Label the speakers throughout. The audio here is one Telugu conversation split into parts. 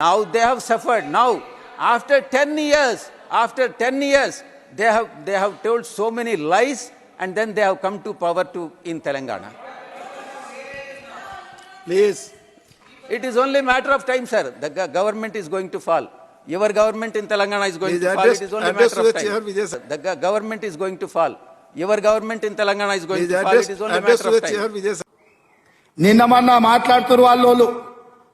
Speaker 1: Now they have suffered. Now, after 10 years, after 10 years, they have, they have told so many lies and then they have come to power to, in Telangana.
Speaker 2: Please
Speaker 1: It is only matter of time, sir. The go- government is going to fall. Your government in Telangana is going
Speaker 2: Please
Speaker 1: to fall.
Speaker 2: address-
Speaker 1: It is only
Speaker 2: address
Speaker 1: matter of
Speaker 2: to the chair,
Speaker 1: time.
Speaker 2: Vijay sir.
Speaker 1: The go- government is going to fall. Your government in Telangana is going
Speaker 2: please
Speaker 1: to fall.
Speaker 2: Address
Speaker 1: It is only
Speaker 2: address
Speaker 1: matter of time.
Speaker 2: Chair Vijay sir
Speaker 3: నిన్న మొన్న మాట్లాడుతున్నారు వాళ్ళు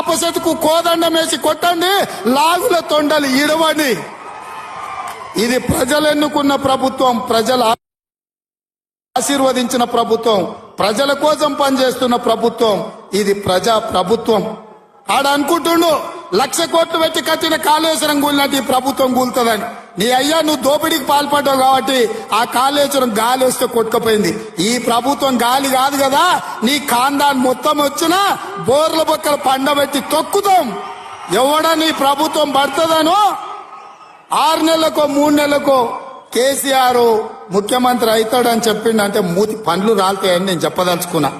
Speaker 3: యాపసెతుకు కోదండం వేసి కొట్టండి లాగుల తొండలు ఇడవండి ఇది ప్రజలు ఎన్నుకున్న ప్రభుత్వం ప్రజల ఆశీర్వదించిన ప్రభుత్వం ప్రజల కోసం పనిచేస్తున్న ప్రభుత్వం ఇది ప్రజా ప్రభుత్వం. ఆడ అనుకుంటుండు లక్ష కోట్లు పెట్టి కట్టిన కాళేశ్వరం కూలినట్టు ఈ ప్రభుత్వం కూలుతుందని. నీ అయ్యా నువ్వు దోపిడీకి పాల్పడ్డావు కాబట్టి ఆ కాళేశ్వరం గాలి వస్తే కొట్టుకుపోయింది. ఈ ప్రభుత్వం గాలి కాదు కదా నీ కాందాన్ని మొత్తం వచ్చినా బోర్ల బొక్కలు పండబెట్టి తొక్కుతాం. ఎవడా నీ ప్రభుత్వం పడుతుందనో ఆరు నెలలకో మూడు నెలలకో కేసీఆర్ ముఖ్యమంత్రి అవుతాడని చెప్పిండు అంటే మూతి పండ్లు రాలుతాయని నేను చెప్పదలుచుకున్నా.